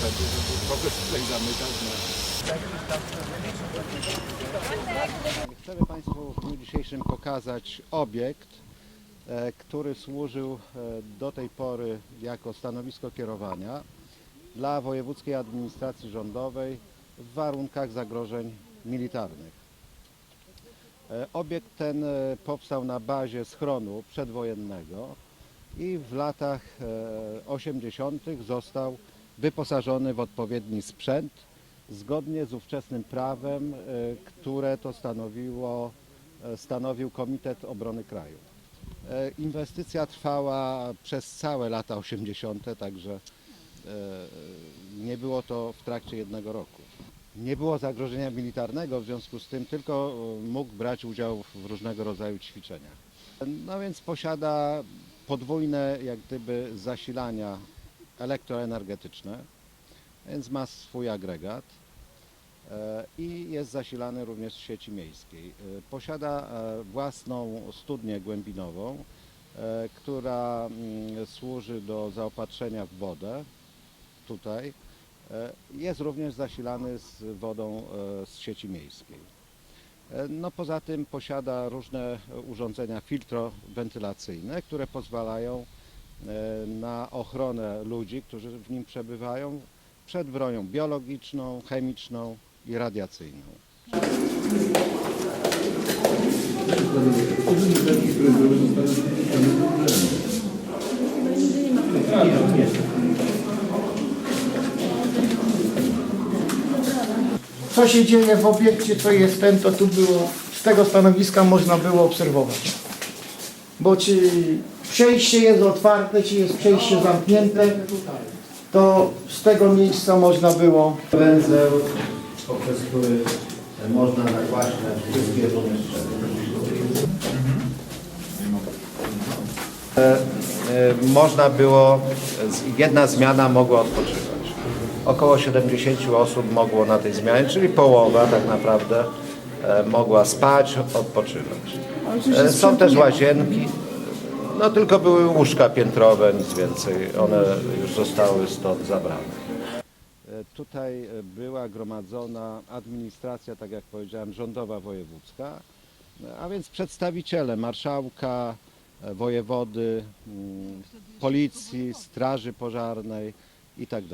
żeby kogoś tutaj zamykać. Chcemy Państwu w dniu dzisiejszym pokazać obiekt, e, który służył e, do tej pory jako stanowisko kierowania dla wojewódzkiej administracji rządowej w warunkach zagrożeń militarnych. E, Obiekt ten powstał na bazie schronu przedwojennego i w latach e, 80. został wyposażony w odpowiedni sprzęt zgodnie z ówczesnym prawem, e, które to stanowiło, e, stanowił Komitet Obrony Kraju. E, Inwestycja trwała przez całe lata 80., także nie było to w trakcie jednego roku. Nie było zagrożenia militarnego, w związku z tym tylko mógł brać udział w różnego rodzaju ćwiczeniach. No więc posiada podwójne jak gdyby zasilania elektroenergetyczne, więc ma swój agregat e, i jest zasilany również z sieci miejskiej. E, Posiada e, własną studnię głębinową, która mm, służy do zaopatrzenia w wodę tutaj. Jest również zasilany z wodą z sieci miejskiej. No poza tym posiada różne urządzenia filtrowentylacyjne, które pozwalają na ochronę ludzi, którzy w nim przebywają przed bronią biologiczną, chemiczną i radiacyjną. co się dzieje w obiekcie, co jest ten, to tu było, z tego stanowiska można było obserwować. Bo czy przejście jest otwarte, czy jest przejście zamknięte, to z tego miejsca można było Węzeł, poprzez który można nagłaśniać wszystkie pomieszczenia. Można było, jedna zmiana mogła odpoczywać. Około 70 osób mogło na tej zmianie, czyli połowa tak naprawdę e, mogła spać, odpoczywać. E, Są też łazienki, no tylko były łóżka piętrowe, nic więcej. One już zostały stąd zabrane. E, Tutaj e, była gromadzona administracja, tak jak powiedziałem, rządowa wojewódzka, e, a więc przedstawiciele marszałka, wojewody, mm, policji, straży pożarnej i tak.